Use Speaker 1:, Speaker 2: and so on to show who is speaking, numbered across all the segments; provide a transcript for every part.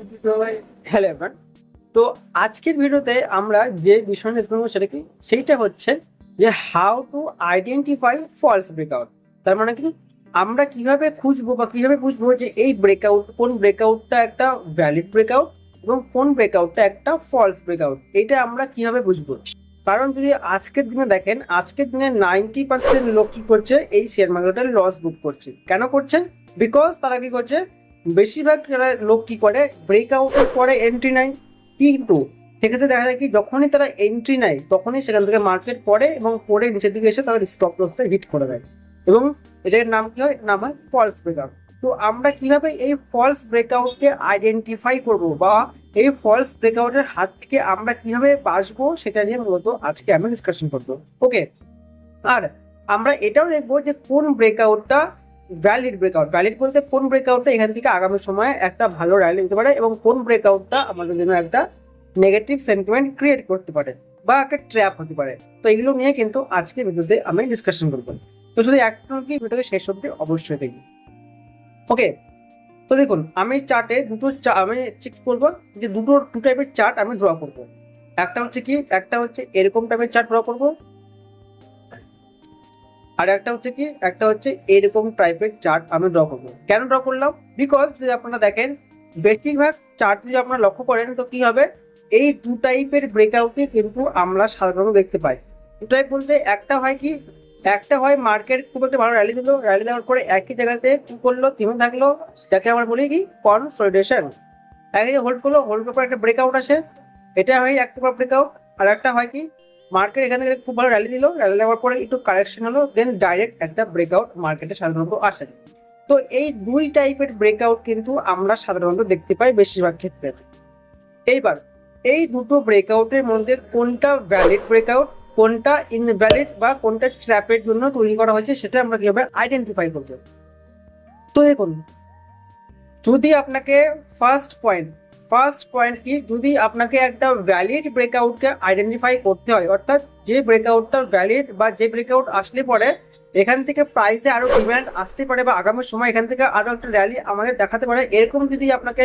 Speaker 1: Everyone তো আজকের ভিডিওতে আমরা যে বিষয় নিয়ে জানব সেটা কি? সেইটা হচ্ছে যে how to identify false breakout তার মানে কি? আমরা কীভাবে খুঁজবো বা কীভাবে বুঝব যে এই ব্রেকআউট কোন ব্রেকআউটটা একটা ভ্যালিড ব্রেকআউট এবং কোন ব্রেকআউটটা একটা ফলস ব্রেকআউট এটা আমরা কীভাবে বুঝব? কারণ যদি আজকের দিনে দেখেন, আজকের দিনে নাইনটি পার্সেন্ট লোক কি করছে? এই শেয়ার মার্কেটের লস বুক করছে। কেন করছেন বিকজ তারা কি করছে? বেশিরভাগ যারা লোক কি করে? ব্রেকআউটের পরে এন্ট্রি নেয়। কিন্তু সেক্ষেত্রে দেখা যায় কি, যখনই তারা এন্ট্রি নেয়, তখনই সেখান থেকে মার্কেট পড়ে এবং পরে নিচের দিকে এসে তারা স্টপ লসে হিট করে দেয়। এবং এটার নাম কি হয়? নাম হয় ফলস ব্রেকআউট তো আমরা কীভাবে এই ফলস ব্রেকআউটকে আইডেন্টিফাই করব বা এই ফলস ব্রেকআউটের হাত থেকে আমরা কীভাবে বাঁচবো, সেটা নিয়ে মূলত আজকে আমি ডিসকাশন করব। ওকে আর আমরা এটাও দেখব যে কোন ব্রেকআউটটা ভ্যালিড ব্রেকআউট ভ্যালিড বলতে কোন ব্রেকআউটটা এখান থেকে আগামী সময়ে একটা ভালো র্যালি দিতে পারে এবং কোন ব্রেকআউটটা আমাদের জন্য একটা নেগেটিভ সেন্টিমেন্ট ক্রিয়েট করতে পারে বা একটা ট্র্যাপ হতে পারে। তো এগুলো নিয়ে কিন্তু আজকে ভিডিওতে আমি ডিসকাশন করব। তো শুধু একটা কি ভিডিওকে শেষ অব্দি অবশ্যই দেখবি ওকে তো দেখুন, আমি চার্টে দুটো আমি চেক করব যে দুটো টু টাইপের চার্ট আমি ড্র করব। একটা হচ্ছে কি, একটা হচ্ছে এরকম টাইপের চার্ট ড্র করব। আর একটা হচ্ছে কি, একটা হচ্ছে এরকম টাইপের চার্ট আমি ড্র করব। কেন ড্র করলাম? বিকজ যদি আপনারা দেখেন, বেশিরভাগ চার্ট যদি আপনারা লক্ষ্য করেন, তো কি হবে? এই দু টাইপের ব্রেকআউটে কিন্তু আমরা সাধারণত দেখতে পাই। দু টাইপ বলতে একটা হয় কি, একটা হয় মার্কেট খুব একটা ভালো র্যালি দিল। র্যালি দেওয়ার পরে একই জায়গাতে কি করল? থেমে থাকল। যাকে আমরা বলি কি কনসলিডেশন একই হোল্ড করল হোল্ড করার একটা ব্রেকআউট আসে। এটা হয় এক প্রকার ব্রেকআউট আর একটা হয় কি মার্কেট এখান থেকে খুব ভালো র্যালি দিল। র্যালি দেওয়ার পরে একটু কারেকশন হলো দেন ডাইরেক্ট একটা ব্রেকআউট মার্কেটে সাধারণত আসে। তো এই দুই টাইপের ব্রেকআউট কিন্তু আমরা সাধারণত দেখতে পাই বেশিরভাগ ক্ষেত্রে। এইবার, এই দুটো ব্রেকআউটের মধ্যে কোনটা ভ্যালিড ব্রেকআউট কোনটা ইনভ্যালিড বা কোনটা ট্র্যাপের জন্য তৈরি করা হয়েছে সেটা আমরা কীভাবে আইডেন্টিফাই করব? তো দেখুন, যদি আপনাকে ফার্স্ট পয়েন্ট ফার্স্ট পয়েন্ট কি, যদি আপনাকে একটা ভ্যালিড ব্রেকআউটকে আইডেন্টিফাই করতে হয়, অর্থাৎ যে ব্রেকআউটটা ভ্যালিড বা যে ব্রেকআউট আসলে পরে, এখান থেকে প্রাইসে আরও ডিমান্ড আসতে পারে বা আগামী সময় এখান থেকে আরও একটা র্যালি আমাদের দেখাতে পারে, এরকম যদি আপনাকে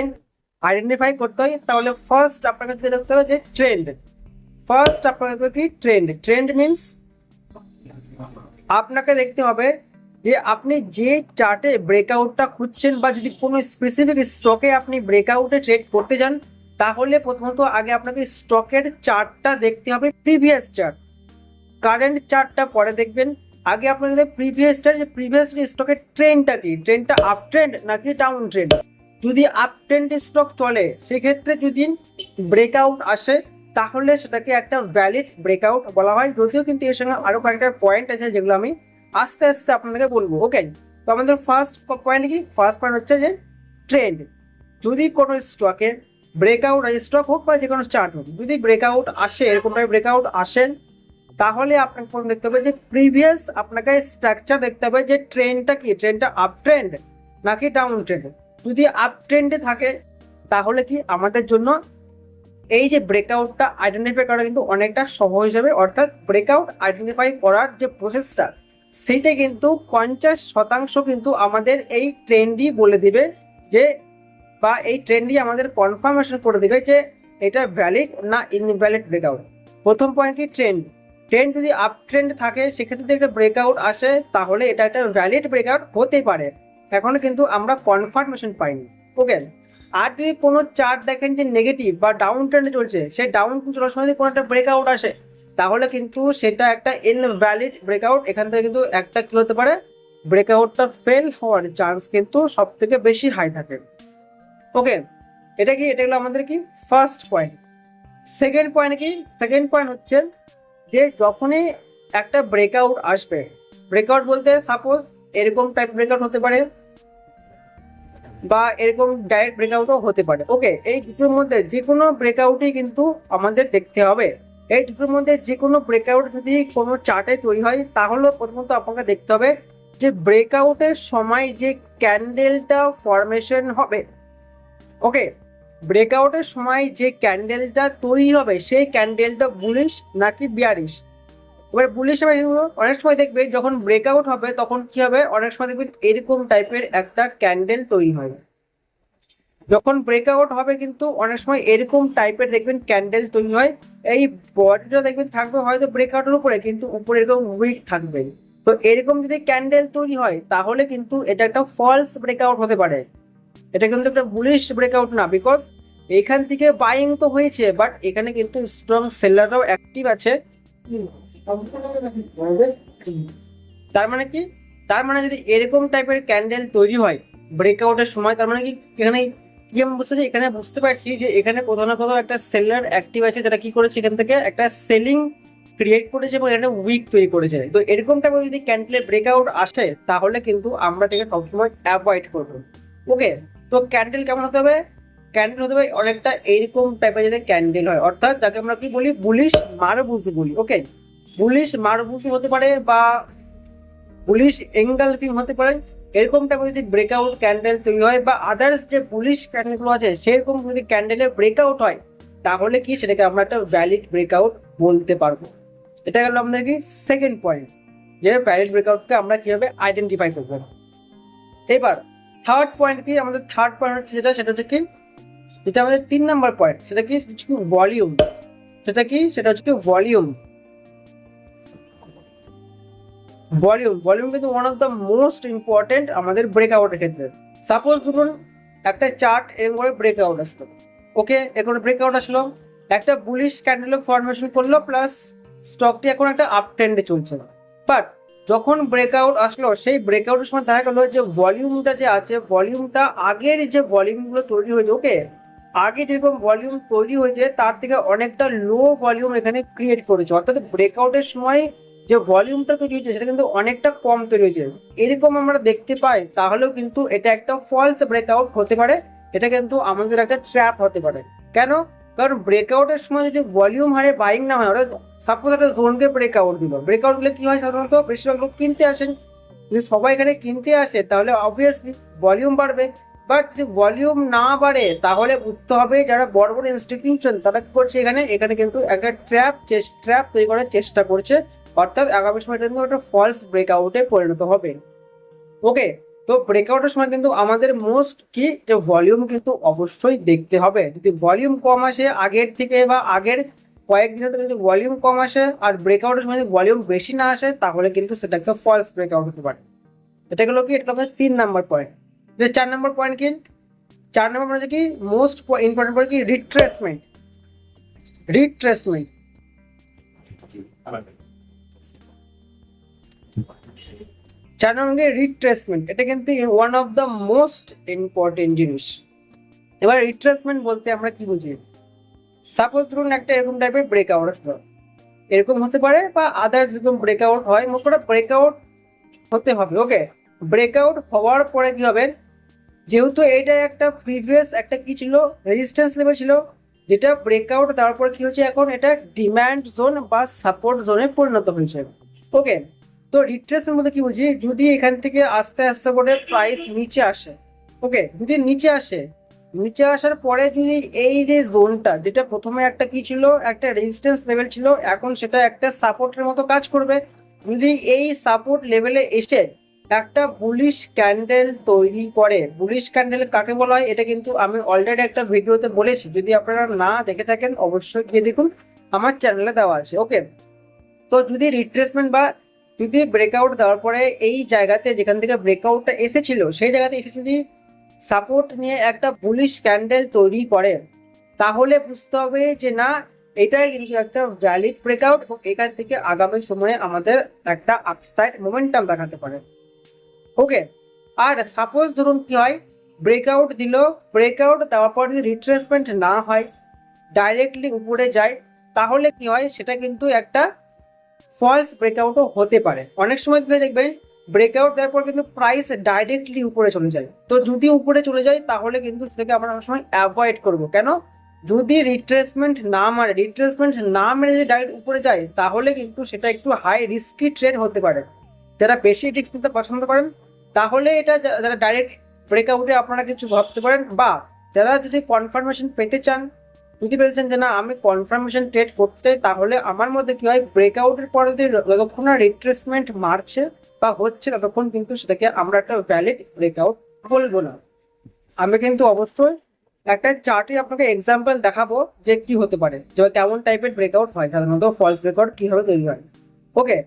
Speaker 1: আইডেন্টিফাই করতে হয়, তাহলে ফার্স্ট আপনাকে দেখতে হবে যে ট্রেন্ড ফার্স্ট আপনাকে কি ট্রেন্ড ট্রেন্ড মিনস আপনাকে দেখতে হবে যে আপনি যে চার্টে ব্রেকআউটটা খুঁজছেন বা যদি কোনো স্পেসিফিক স্টকে আপনি ব্রেকআউটে ট্রেড করতে যান, তাহলে প্রথমত আগে আপনাকে স্টকের চার্টটা দেখতে হবে প্রিভিয়াস চার্ট কারেন্ট চার্টটা পরে দেখবেন। আগে আপনাদের প্রিভিয়াস চার্ট যে প্রিভিয়াস স্টকের ট্রেন্ডটা কি? ট্রেনটা আপ ট্রেন্ড নাকি ডাউন ট্রেন্ড যদি আপ ট্রেন্ড স্টক চলে, সেক্ষেত্রে যদি ব্রেকআউট আসে, তাহলে সেটাকে একটা ভ্যালিড ব্রেকআউট বলা হয়। যদিও কিন্তু এর সঙ্গে আরও কয়েকটা পয়েন্ট আছে যেগুলো আমি আস্তে আস্তে আপনাদেরকে বলব ওকে তো আমাদের ফার্স্ট পয়েন্ট কি? ফার্স্ট পয়েন্ট হচ্ছে যে ট্রেন্ড যদি কোনো স্টকে ব্রেকআউট স্টক হোক বা যে কোনো চার্ট হোক, যদি ব্রেকআউট আসে, এরকম টাইপ ব্রেকআউট আসেন তাহলে আপনাকে প্রথম দেখতে হবে যে প্রিভিয়াস আপনাকে স্ট্রাকচার দেখতে হবে যে ট্রেন্ডটা কি? ট্রেন্ডটা আপ ট্রেন্ড নাকি ডাউন ট্রেন্ড যদি আপ ট্রেন্ডে থাকে, তাহলে কি আমাদের জন্য এই যে ব্রেকআউটটা আইডেন্টিফাই করা কিন্তু অনেকটা সহজ হবে, অর্থাৎ ব্রেকআউট আইডেন্টিফাই করার যে প্রসেসটা সেইটা কিন্তু পঞ্চাশ শতাংশ কিন্তু আমাদের এই ট্রেন্ডই বলে দিবে যে, বা এই ট্রেন্ডই আমাদের কনফার্মেশন করে দিবে যে, এটা ভ্যালিড না ইনভ্যালিড ব্রেকআউট প্রথম পয়েন্ট কি ট্রেন্ড ট্রেন্ড যদি আপ ট্রেন্ড থাকে, সেক্ষেত্রে যদি একটা ব্রেকআউট আসে, তাহলে এটা একটা ভ্যালিড ব্রেকআউট হতে পারে। এখনও কিন্তু আমরা কনফার্মেশন পাইনি। ওকে আর যদি কোনো চার্ট দেখেন যে নেগেটিভ বা ডাউন ট্রেন্ডে চলছে, সেই ডাউন চলার সময় যদি কোনো একটা ব্রেকআউট আসে তাহলে কিন্তু সেটা একটা ইনভ্যালিড ব্রেকআউট এখান থেকে কিন্তু একটা কি হতে পারে? ব্রেকআউটটা ফেল হওয়ার চান্স কিন্তু সব থেকে বেশি হাই থাকে। ওকে এটা কি? এটা হলো আমাদের কি? ফার্স্ট পয়েন্ট সেকেন্ড পয়েন্ট কি? সেকেন্ড পয়েন্ট হচ্ছে যে যখনই একটা ব্রেকআউট আসবে ব্রেকআউট বলতে সাপোজ এরকম টাইপ ব্রেকআউট হতে পারে বা এরকম ডাইরেক্ট ব্রেকআউটও হতে পারে। ওকে এই দুটোর মধ্যে যে কোনো ব্রেকআউটই কিন্তু আমাদের দেখতে হবে। এই দুটোর মধ্যে যে কোনো ব্রেকআউট যদি কোনো চার্টে তৈরি হয়, তাহলে প্রথমত আপনাকে দেখতে হবে যে ব্রেকআউটের সময় যে ক্যান্ডেলটা ফরমেশন হবে ওকে ব্রেকআউটের সময় যে ক্যান্ডেলটা তৈরি হবে, সেই ক্যান্ডেলটা বুলিশ নাকি বিয়ারিশ এবার বুলিশ হবে অনেক সময় দেখবে যখন ব্রেকআউট হবে, তখন কি হবে? অনেক সময় দেখবেন এরকম টাইপের একটা ক্যান্ডেল তৈরি হয়। যখন ব্রেকআউট হবে কিন্তু অনেক সময় এরকম টাইপের দেখবেন ক্যান্ডেল তৈরি হয়, এই বডিটা দেখবেন থাকবে হয়তো ব্রেকআউটের উপরে, কিন্তু উপরে এরকম উইক থাকবে। তো এরকম যদি ক্যান্ডেল তৈরি হয়, তাহলে কিন্তু এটা একটা ফলস ব্রেকআউট হতে পারে। এটা কিন্তু একটা বুলিশ ব্রেকআউট না বিকজ এখান থেকে বাইং তো হয়েছে বাট এখানে কিন্তু স্ট্রং সেলাররাও অ্যাক্টিভ আছে। তার মানে কি? তার মানে যদি এরকম টাইপের ক্যান্ডেল তৈরি হয় ব্রেকআউটের সময়, তার মানে কি? এখানে পারছি এখানে বুঝতে পারছি যে এখানে কোথাও না কোথাও একটা সেলার অ্যাক্টিভ আছে যেটা কি করেছে এখান থেকে? একটা সেলিং ক্রিয়েট করেছে এবং এখানে উইক তৈরি করেছে। তো এরকম টাইপের যদি ক্যান্ডেলের ব্রেকআউট আসে, তাহলে কিন্তু আমরা এটাকে সবসময় অ্যাভয়েড করব। ওকে তো ক্যান্ডেল কেমন হতে হবে? ক্যান্ডেল হতে হবে অনেকটা এইরকম টাইপের যাতে ক্যান্ডেল হয়। অর্থাৎ যাকে আমরা কি বলি? বুলিশ মারবুজ বলি। ওকে বুলিশ মারবুজ হতে পারে বা বুলিশ এঙ্গালফিং হতে পারে। এরকম টাইপের যদি ব্রেকআউট ক্যান্ডেল তৈরি হয় বা আদার্স যে পুলিশ ক্যান্ডেলগুলো আছে, সেরকম যদি ক্যান্ডেলের ব্রেকআউট হয়, তাহলে কি সেটাকে আমরা একটা ভ্যালিড ব্রেকআউট বলতে পারব। এটা গেল আমাদের কি সেকেন্ড পয়েন্ট যে ভ্যালিড ব্রেকআউটকে আমরা কীভাবে আইডেন্টিফাই করব। এবার থার্ড পয়েন্ট কি, আমাদের থার্ড পয়েন্ট যেটা, সেটা হচ্ছে কি, যেটা আমাদের তিন নাম্বার পয়েন্ট সেটা কি ভলিউম সেটা কি, সেটা হচ্ছে ভলিউম ভলিউম ভলিউম কিন্তু one of the most important আমাদের ব্রেকআউটের ক্ষেত্রে। সাপোজ ধরুন, একটা চার্ট এরকম করে ব্রেকআউট আসলো। ওকে এখন ব্রেকআউট আসলো। একটা বুলিশ ক্যান্ডেল ফরমেশন করল প্লাস স্টকটি এখন একটা আপ ট্রেন্ডে চলছে। বাট যখন ব্রেকআউট আসলো, সেই ব্রেকআউটের সময় দেখা গেলো যে ভলিউমটা যে আছে ভলিউমটা আগের যে ভলিউমগুলো তৈরি হয়েছে ওকে আগে যেরকম ভলিউম তৈরি হয়েছে, তার থেকে অনেকটা লো ভলিউম এখানে ক্রিয়েট করেছে। অর্থাৎ ব্রেকআউটের সময় যে ভলিউমটা তৈরি হয়েছে, সেটা কিন্তু অনেকটা কম তৈরি হয়েছে। এরকম আমরা দেখতে পাই, তাহলেও কিন্তু এটা একটা ফলস ব্রেকআউট হতে পারে, এটা কিন্তু আমাদের একটা ট্র্যাপ হতে পারে। কেন? কারণ ব্রেকআউটের সময় যদি ভলিউম হারে বাইং না হয়, অর্থাৎ সাপোজ একটা জোনকে ব্রেকআউট দিল ব্রেকআউট দিলে কি হয় সাধারণত? বেশিরভাগ লোক কিনতে আসেন যদি সবাই এখানে কিনতে আসে, তাহলে অবভিয়াসলি ভলিউম বাড়বে। বাট যদি ভলিউম না বাড়ে, তাহলে বুঝতে হবে যারা বড় বড় ইনস্টিটিউশন তারা কি করছে এখানে? এখানে কিন্তু একটা ট্র্যাপ ট্র্যাপ তৈরি করার চেষ্টা করছে। অর্থাৎ আগামী সময়টা কিন্তু একটা ফলস ব্রেকআউটে পরিণত হবে। ওকে তো ব্রেকআউটের সময় কিন্তু আমাদের মোস্ট কি? যে ভলিউম কিন্তু অবশ্যই দেখতে হবে। যদি ভলিউম কম আসে আগের থেকে বা আগের কয়েকদিন থেকে যদি ভলিউম কম আসে আর ব্রেকআউটের সময় যদি ভলিউম বেশি না আসে, তাহলে কিন্তু সেটা একটা ফলস ব্রেকআউট হতে পারে। এটা গেলো কি? এটা আমাদের তিন নাম্বার পয়েন্ট যে চার নাম্বার পয়েন্ট কি? চার নাম্বার পয়েন্ট কি? মোস্ট ইম্পর্টেন্ট পয়েন্ট কি? রিট্রেসমেন্ট রিট্রেসমেন্ট চার নম্বর রিট্রেসমেন্ট এটা কিন্তু one of the most important জিনিস। এবার রিট্রেসমেন্ট বলতে আমরা কি বুঝি? সাপোজ ধরুন একটা এরকম টাইপের ব্রেকআউট আসলো এরকম হতে পারে বা আদার্স যেরকম ব্রেকআউট হয়, মোট কথা ব্রেকআউট হতে হবে ওকে ব্রেকআউট হওয়ার পরে কি হবে? যেহেতু এইটা একটা প্রিভিয়াস একটা কি ছিল? রেজিস্ট্যান্স লেভেল ছিল, যেটা ব্রেকআউট দেওয়ার পর কি হচ্ছে? এখন এটা ডিম্যান্ড জোন বা সাপোর্ট জোনে পরিণত হয়েছে। ওকে তো রিট্রেসমেন্ট মধ্যে কি বলছি? যদি এখান থেকে আস্তে আস্তে করে প্রাইস নিচে আসে ওকে যদি নিচে আসে, নিচে আসার পরে যদি এই যে জোনটা যেটা প্রথমে একটা কি ছিল? একটা রেজিস্ট্যান্স লেভেল ছিল, এখন সেটা একটা সাপোর্টের মতো কাজ করবে। যদি এই সাপোর্ট লেভেলে এসে একটা বুলিশ ক্যান্ডেল তৈরি করে বুলিশ ক্যান্ডেল কাকে বলা হয়? এটা কিন্তু আমি অলরেডি একটা ভিডিওতে বলেছি। যদি আপনারা না দেখে থাকেন, অবশ্যই গিয়ে দেখুন। আমার চ্যানেলে দেওয়া আছে ওকে তো যদি রিট্রেসমেন্ট বা যদি ব্রেকআউট দেওয়ার পরে এই জায়গাতে যেখান থেকে ব্রেকআউটটা এসেছিল, সেই জায়গাতে এসে যদি সাপোর্ট নিয়ে একটা বুলিশ ক্যান্ডেল তৈরি করে, তাহলে বুঝতে হবে যে না, এটাই কিন্তু একটা ভ্যালিড ব্রেকআউট এবং এখান থেকে আগামী সময়ে আমাদের একটা আপসাইড মোমেন্টাম দেখাতে পারে। ওকে আর সাপোজ ধরুন কি হয় ব্রেকআউট দিল ব্রেকআউট দেওয়ার পর যদি রিট্রেসমেন্ট না হয় ডাইরেক্টলি উপরে যায়, তাহলে কি হয়, সেটা কিন্তু একটা ফলস ব্রেকআউটও হতে পারে। অনেক সময় তুমি দেখবেন ব্রেকআউট দেওয়ার পর কিন্তু প্রাইস ডাইরেক্টলি উপরে চলে যায়। তো যদি উপরে চলে যায়, তাহলে কিন্তু সেটাকে আমরা অনেক সময় অ্যাভয়েড করব। কেন? যদি রিট্রেসমেন্ট না মারে রিট্রেসমেন্ট না মেরে যদি ডাইরেক্ট উপরে যায়, তাহলে কিন্তু সেটা একটু হাই রিস্কি ট্রেড হতে পারে। যারা বেশি রিস্ক নিতে পছন্দ করেন, তাহলে এটা যারা ডাইরেক্ট ব্রেকআউটে আপনারা কিছু ভাবতে পারেন, বা যারা যদি কনফার্মেশন পেতে চান যদি পেরেছেন যে না, আমি কনফার্মেশন ট্রেড করতে তাহলে আমার মধ্যে কি হয় ব্রেকআউটের পরে যদি যতক্ষণ না রিট্রেসমেন্ট মারছে বা হচ্ছে ততক্ষণ কিন্তু সেটাকে আমরা একটা ভ্যালিড ব্রেকআউট বলব না। আমি কিন্তু অবশ্যই একটা চার্টে আপনাকে এক্সাম্পল দেখাবো যে কি হতে পারে। যে কেমন টাইপের ব্রেকআউট হয়, সাধারণত ফলস ব্রেকআউট কীভাবে তৈরি হয়। ওকে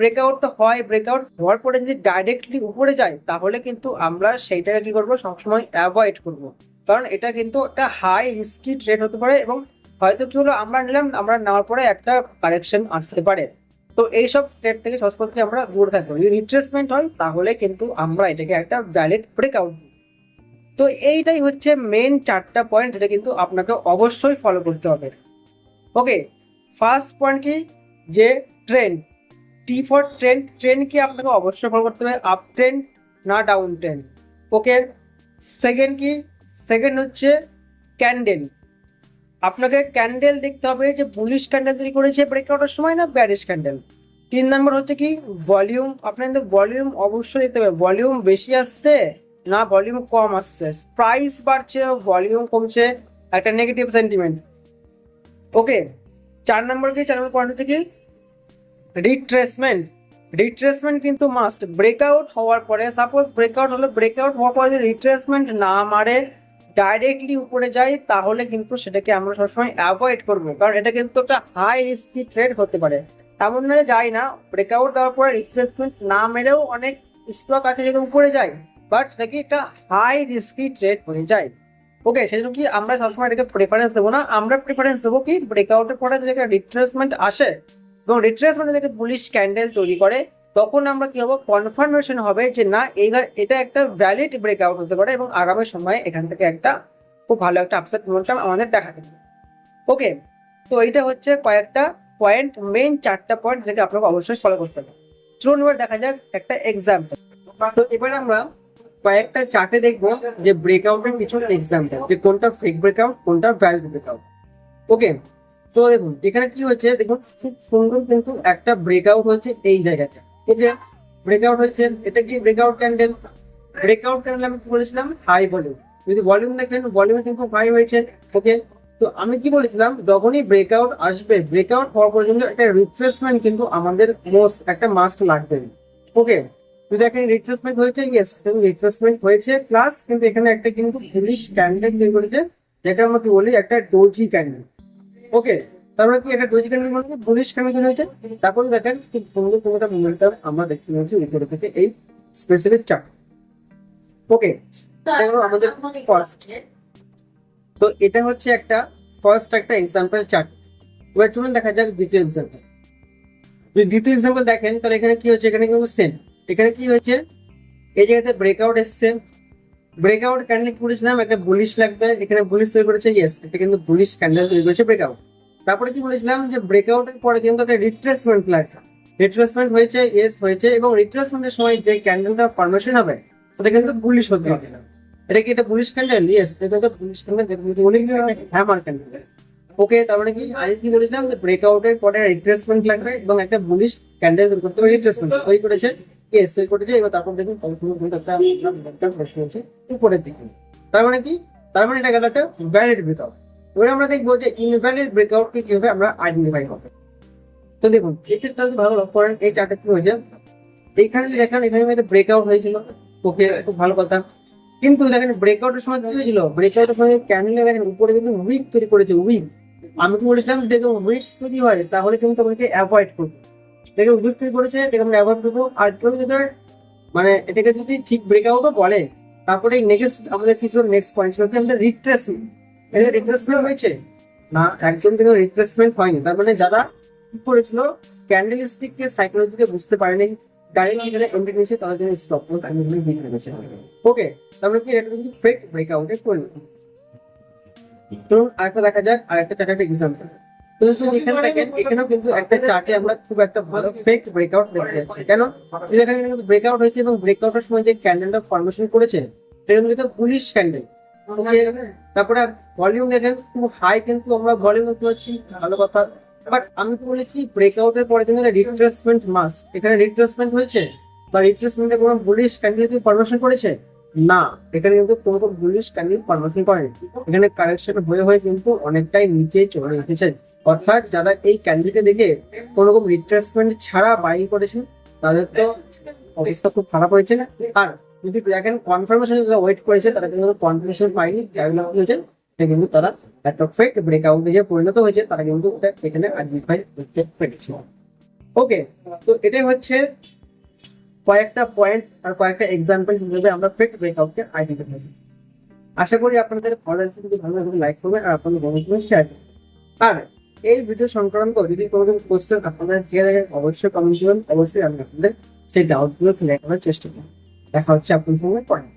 Speaker 1: ব্রেকআউটটা হয় ব্রেকআউট হওয়ার পরে যদি ডাইরেক্টলি উপরে যায়, তাহলে কিন্তু আমরা সেইটাকে কি করব, সবসময় অ্যাভয়েড করব। কারণ এটা কিন্তু একটা হাই রিস্কি ট্রেড হতে পারে এবং হয়তো কি হলো আমরা নিলাম, আমরা নেওয়ার পরে একটা কারেকশন আসতে পারে। তো এইসব ট্রেড থেকে সবসময় থেকে আমরা দূরে থাকব যদি রিট্রেসমেন্ট হয়, তাহলে কিন্তু আমরা এটাকে একটা ভ্যালিড ব্রেকআউট তো এইটাই হচ্ছে মেন চারটা পয়েন্ট যেটা কিন্তু আপনাকে অবশ্যই ফলো করতে হবে। ওকে ফার্স্ট পয়েন্ট কি? যে ট্রেন্ড টি ফর ট্রেন্ড কি আপনাকে অবশ্যই ফলো করতে হবে। আপ ট্রেন্ড না ডাউন ট্রেন্ড ওকে সেকেন্ড কি? সেকেন্ড হচ্ছে ক্যান্ডেল আপনাকে ক্যান্ডেল দেখতে হবে যে বুলিশ ক্যান্ডেল তৈরি করেছে ব্রেকআউটের সময় না ব্যারিশ ক্যান্ডেল তিন নম্বর হচ্ছে কি ভলিউম আপনাদের ভলিউম অবশ্যই দেখতে হবে ভলিউম বেশি আসছে না ভলিউম কম আসছে। প্রাইস বাড়ছে ভলিউম কমছে, একটা নেগেটিভ সেন্টিমেন্ট ওকে চার নম্বর কি, চার নম্বর পয়েন্ট হচ্ছে কি রিট্রেসমেন্ট রিট্রেসমেন্ট কিন্তু মাস্ট ব্রেকআউট হওয়ার পরে সাপোজ ব্রেকআউট হলো ব্রেকআউট হওয়ার পরে যদি রিট্রেসমেন্ট না মারে ডাইরেক্টলি উপরে যাই, তাহলে কিন্তু সেটাকে আমরা সবসময় অ্যাভয়েড করব। কারণ এটা কিন্তু একটা হাই রিস্কি ট্রেড হতে পারে। এমন না যাই না ব্রেকআউট দেওয়ার পরে রিট্রেসমেন্ট না মেরেও অনেক স্টক আছে যেটা উপরে যায় বাট সেটাকে একটা হাই রিস্কি ট্রেড হয়ে যায় ওকে সেজন্য কি আমরা সবসময় এটাকে প্রেফারেন্স দেবো না? আমরা প্রেফারেন্স দেবো কি ব্রেকআউটের পরে যদি একটা রিট্রেসমেন্ট আসে, এবং রিট্রেসমেন্ট যদি একটা বুলিশ ক্যান্ডেল তৈরি করে তখন আমরা কি হব? কনফার্মেশন হবে যে না, এইবার এটা একটা ভ্যালিড ব্রেকআউট হতে পারে এবং আগামী সময়ে এখান থেকে একটা খুব ভালো একটা আপসেট মোমেন্টাম আমাদের দেখা দেবে। ওকে তো এইটা হচ্ছে কয়েকটা পয়েন্ট মেইন চারটা পয়েন্ট যেটাকে আপনাকে অবশ্যই ফলো করতে হবে। চলুন এবার দেখা যাক একটা এক্সাম্পল তো এবার আমরা কয়েকটা চার্টে দেখব যে ব্রেকআউটের কিছু এক্সাম্পল যে কোনটা ফেক ব্রেকআউট কোনটা ভ্যালিড ব্রেকআউট ওকে তো দেখুন, এখানে কি হচ্ছে? দেখুন, খুব সুন্দর কিন্তু একটা ব্রেকআউট হচ্ছে এই জায়গাতে। এই যে ব্রেকআউট হচ্ছে, এটা কি ব্রেকআউট ক্যান্ডেল ব্রেকআউট ক্যান্ডেল আমি বলেছিলাম? হাই ভলিউম যদি ভলিউম দেখেন ভলিউম কিন্তু হাই হয়েছে ওকে তো আমি কি বলেছিলাম? যখনই ব্রেকআউট আসবে ব্রেকআউট হওয়া পর্যন্ত একটা রিফ্রেশমেন্ট কিন্তু আমাদের মোস্ট একটা মাস্ট লাগবে ওকে যদি এখানে রিট্রেসমেন্ট হয়েছে ইয়েস রিট্রেসমেন্ট হয়েছে প্লাস কিন্তু এখানে একটা কিন্তু পুলিশ ক্যান্ডেল তৈরি করেছে যেটা আমরা কি বলি একটা ডোজি ক্যান্ডেল ওকে তারপরে কি একটা ডোজি ক্যান্ডেল মানে পুলিশ ক্যান্ডেল হয়েছে? তারপর দেখেন খুব সুন্দর একটা মোমেন্টাম আমরা দেখতে পাচ্ছি উপরে থেকে এই স্পেসিফিক চার্ট ওকে আমাদের ফার্স্ট তো এটা হচ্ছে একটা ফার্স্ট একটা এক্সাম্পল চার্ট এবার চলুন দেখা যাক দ্বিতীয় এক্সাম্পল যদি দ্বিতীয় এক্সাম্পল দেখেন, তাহলে এখানে কি হচ্ছে এখানে কিন্তু সেম এখানে কি হয়েছে? এই জায়গাতে ব্রেকআউট এসছে ব্রেকআউট ক্যান্ডেল করেছিলাম একটা বুলিশ লাগবে। এখানে বুলিশ তৈরি করেছে ইয়েস এটা কিন্তু বুলিশ ক্যান্ডেল তৈরি করেছে ব্রেকআউট তারপরে কি বলেছিলাম যে ব্রেকআউটের পরে কিন্তু একটা রিট্রেসমেন্ট লাগবে। রিট্রেসমেন্ট হয়েছে এস হয়েছে এবং রিট্রেসমেন্টের সময় যে ক্যান্ডেলটা ফরমেশন হবে, সেটা কিন্তু বুলিশ হতে হবে। এটা কি এটা বুলিশ ক্যান্ডেল ইয়েস এটা একটা বুলিশ ক্যান্ডেল বলি হ্যামার ক্যান্ডেল ওকে তারপরে কি? আমি কি বলেছিলাম যে ব্রেকআউটের পরে রিট্রেসমেন্ট লাগবে এবং একটা বুলিশ ক্যান্ডেল করতে হবে রিট্রেসমেন্ট তৈরি করেছে? কেস তৈরি করেছে। এবার তারপর দেখুন একটা প্রশ্ন আছে উপরের দিকে। তার মানে কি? তার মানে এটা গেল একটা ভ্যালিড ব্রেকআউট এবার আমরা দেখব যে ইনভ্যালিড ব্রেকআউট কে কীভাবে আমরা আইডেন্টিফাই করব। তো দেখুন এক্ষেত্রে ভালো লক্ষ্য করেন এই চার্টে কি হয়েছে? এখানে দেখেন এখানে একটা ব্রেকআউট হয়েছিল। ওকে, খুব ভালো কথা। কিন্তু দেখেন ব্রেকআউটের সময় কি হয়েছিল? ব্রেকআউটের সময় ক্যান্ডেলে দেখেন, উপরে কিন্তু উইক তৈরি করেছে উইক আমি কি বলেছিলাম দেখুন উইক তৈরি হয়, তাহলে কিন্তু আমাকে অ্যাভয়েড করব। দেখে উইক তৈরি করেছে, এটাকে আমরা অ্যাভয়েড করব। আর কেউ যদি মানে এটাকে যদি ঠিক ব্রেকআউটও বলে, তারপরে নেক্সট আমাদের ফিউচার নেক্সট পয়েন্ট কি আমাদের রিট্রেসমেন্ট এটা রিট্রেসমেন্ট হয়েছে, না একদম কিন্তু রিট্রেসমেন্ট হয়নি। তার মানে যারা কি করেছিল ক্যান্ডেল স্টিককে সাইকোলজিকে বুঝতে পারেনি ডাইরেক্ট এখানে এন্ট্রি নিয়েছে, তাদের জন্য স্টপ লস আমি এখানে হিট করেছে ওকে তারপরে কি এটা কিন্তু ফেক ব্রেকআউটে পরিণত ধরুন আরেকটা দেখা যাক, আরেকটা চার্টের এক্সাম্পল তো এখানে এখানেও কিন্তু একটা চার্টে আমরা খুব একটা ভালো ফেক ব্রেকআউট দেখতে যাচ্ছি কেন? এখানে কিন্তু ব্রেকআউট হয়েছে এবং ব্রেকআউটের সময় যে ক্যান্ডেলটা ফরমেশন করেছে সেটা কিন্তু বুলিশ ক্যান্ডেল তারপরে ভলিউম দেখেন, খুব হাই কিন্তু আমরা ভলিউম দেখতে পাচ্ছি, ভালো কথা। বাট আমি বলেছি ব্রেকআউটের পরে কিন্তু রিট্রেসমেন্ট মাস্ট এখানে রিট্রেসমেন্ট হয়েছে? বা রিট্রেসমেন্টে কোনো বুলিশ ক্যান্ডেল ফরমেশন করেছে? না, এখানে কিন্তু কোনো বুলিশ ক্যান্ডেল ফরমেশন করেনি। এখানে কারেকশন হয়ে হয়ে কিন্তু অনেকটাই নিচে চলে এসেছে। অর্থাৎ যারা এই ক্যান্ডেলকে দেখে কোনো রকম রিট্রেসমেন্ট ছাড়া বাই করেছেন তাদের তো অবস্থা খুব খারাপ হয়েছে। আর যদি দেখেন কনফার্মেশন ওয়েট করেছে, তারা কিন্তু কনফার্মেশন পায়নি ডেভেলপ হয়েছে এটা কিন্তু তারা ফেক ব্রেকআউটে যে পরিণত হয়েছে, তারা কিন্তু এটা এখানে আইডেন্টিফাই করতে পেরেছে। ওকে তো এটাই হচ্ছে কয়েকটা পয়েন্ট আর কয়েকটা এক্সাম্পল হিসেবে আমরা ফেক ব্রেকআউটকে আইডেন্টিফাই করি আশা করি আপনাদের ভালো লাগছে, যদি ভালো লাগলে লাইক করবেন আর আপনাদের বন্ধুদের শেয়ার করবেন। আর এই ভিডিও সংক্রান্ত যদি কোনো কোশ্চেন আপনাদের থাকে অবশ্যই কমেন্ট করবেন অবশ্যই আমি আপনাদের সেই ডাউটগুলো ক্লিয়ার করার চেষ্টা করব। দেখা হচ্ছে আপনার সঙ্গে পরে।